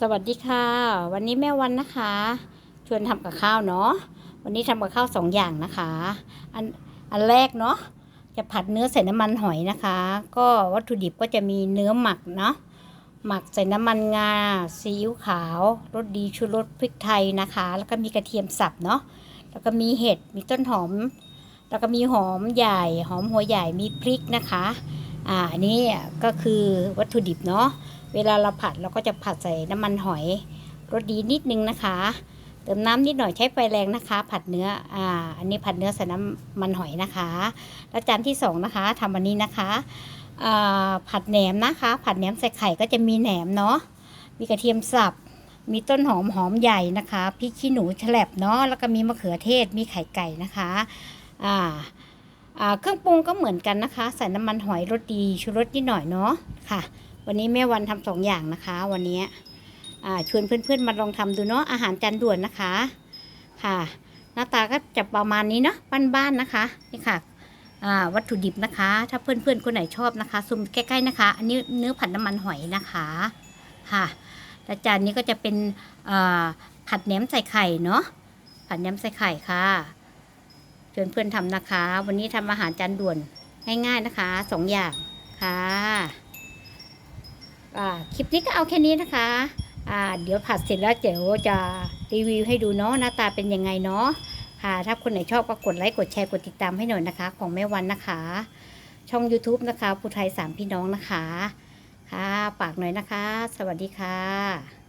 สวัสดีค่ะ วันนี้แม่วันนะคะ ชวนทำกับข้าวเนาะวันนี้ทำกับข้าวสองอย่างนะคะ อันอันแรกเนาะจะผัดเนื้อใส่น้ำมันหอยนะคะ ก็วัตถุดิบก็จะมีเนื้อหมักเนาะหมักใส่น้ำมันงาซีอิ๊วขาวรสดีชูรสพริกไทยนะคะ แล้วก็มีกระเทียมสับเนาะแล้วก็มีเห็ดมีต้นหอม แล้วก็มีหอมใหญ่หอมหัวใหญ่มีพริกนะคะ อ่าอันนี้ก็คือวัตถุดิบเนาะเวลาเราผัดเราก็จะผัดใส่น้ำมันหอยรสดีนิดนึงนะคะ เติมน้ำนิดหน่อยใช้ไฟแรงนะคะ ผัดเนื้ออ่าอันนี้ผัดเนื้อใส่น้ำมันหอยนะคะ แล้วจานที่สองนะคะทำอันนี้นะคะอ่าผัดแหนมนะคะ ผัดแหนมใส่ไข่ก็จะมีแหนมเนาะมีกระเทียมสับมีต้นหอมหอมใหญ่นะคะพริกขี้หนูแฉลบเนาะแล้วก็มีมะเขือเทศมีไข่ไก่นะคะอ่า เครื่องปรุงก็เหมือนกันนะคะ ใส่น้ำมันหอยรสดีชูรสนิดหน่อยเนาะค่ะ วันนี้แม่วันทำสองอย่างนะคะ วันนี้ชวนเพื่อนๆมาลองทำดูเนาะอาหารจานด่วนนะคะค่ะ หน้าตาก็จะประมาณนี้เนาะบ้านๆนะคะนี่ค่ะวัตถุดิบนะคะ ถ้าเพื่อนๆคนไหนชอบนะคะซูมใกล้ๆนะคะอันนี้เนื้อผัดน้ำมันหอยนะคะค่ะและจานนี้ก็จะเป็นผัดแหนมใส่ไข่เนาะผัดแหนมใส่ไข่ค่ะ ชวนเพื่อนทำนะคะ วันนี้ทำอาหารจานด่วนง่ายๆนะคะสองอย่างค่ะคลิปนี้ก็เอาแค่นี้นะคะเดี๋ยวผัดเสร็จแล้วเดี๋ยวจะรีวิวให้ดูเนาะหน้าตาเป็นยังไงเนาะค่ะถ้าคนไหนชอบก็กดไลค์กดแชร์กดติดตามให้หน่อยนะคะ ของแม่วันนะคะ ช่อง YouTube นะคะผู้ไทยสามพี่น้องนะคะ ค่ะฝากหน่อยนะคะ สวัสดีค่ะ